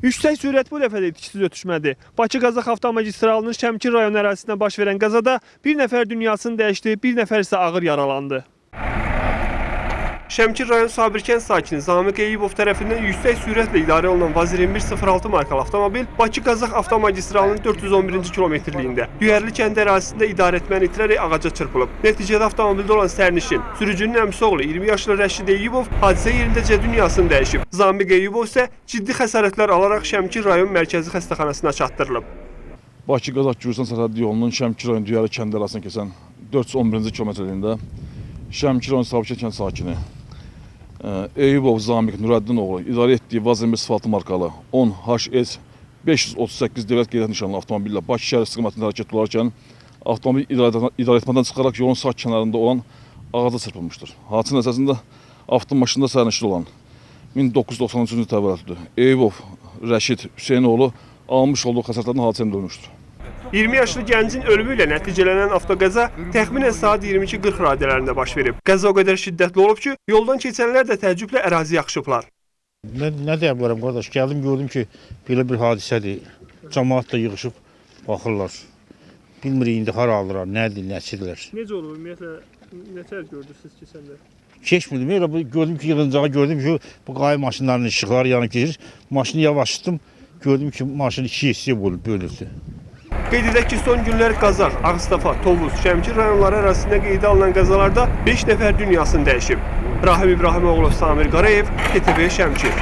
Yüksək sürət bu dəfə də itkisiz ötüşmədi. Bakı-Qazax avtomagistralının Şəmkir rayon ərazisində baş verən qəzada bir nəfər dünyasını dəyişdi, bir nəfər isə ağır yaralandı. Şəmkir rayon Sabirkənd sakini Zamiq Eyübov tərəfindən yüksək sürətlə idarə olunan Vaz 2106 markalı avtomobil Bakı-Qazax avtomagistralının 411-ci kilometrliyində Yüyərli kənd ərazisində idarəetməni itirərək ağaca çırpılıb. Nəticədə avtomobildə olan sərnişin, sürücünün əmisi oğlu 20 yaşlı Rəşid Eyübov hadisə yerindəcə dünyasını dəyişib. Zamiq Eyübov isə ciddi xəsarətlər alaraq Şəmkir rayon mərkəzi xəstəxanasına çatdırılıb. Bakı-Qazax Gürcistan sərhəddi yolunun Şəmkir rayon Düyəli kəndi arasında keçən 411-ci kilometrliyində Şəmkir rayon Sabirkən kənd sakini Eyübov Zamiq Nurəddin oğlu idarə etdiyi Vaz 26 markalı 10 HS 538 dövlət qeyrət nişanlı avtomobillə Bakı şəhəri istiqamətində hərəkət olarkən avtomobil idarə idarə etmədən çıxaraq yolun sağ kənarında olan ağaca çırpılmışdır. Hadisə nəticəsində avtomaşında sərnişin olan 1993-cü il təvəllüdlü Eyübov Rəşid Hüseynoğlu almış olduğu xəsarətlərdən hadisəndə ölmüşdür. 20 yaşlı gəncin ölümü ilə nəticələnən avtoqəza təxminən saat 22:40 radələrində baş verib. Qəza o qədər şiddətli olub ki, yoldan keçənlər də təəccüblə əraziyə axışıblar. Nə, nə deyə bilərəm qardaş? Gəldim gördüm ki, belə bir hadisədir. Cəmaət də yığılıb baxırlar. Bilmirik indi hara alırlar, nədir, nəçidirlər. Necə olub ümumiyyətlə nətər gördünüz ki, səndə? Keçmirdim, elə bu gördüm ki, yığıncağa gördüm ki, bu qay maşınlarının işıqları yanıb gedir. Maşını yavaşıtdım, gördüm ki, maşın iki hissəyə bölündü. Qeyd edək ki, son günlər Qazax, Ağstafa, Tovuz, Şəmkir rayonları arasında qeydə alınan qəzalarda 5 nəfər dünyasını dəyişib. Rahim İbrahimoğlu, Samir Qarayev, KTV Şəmkir.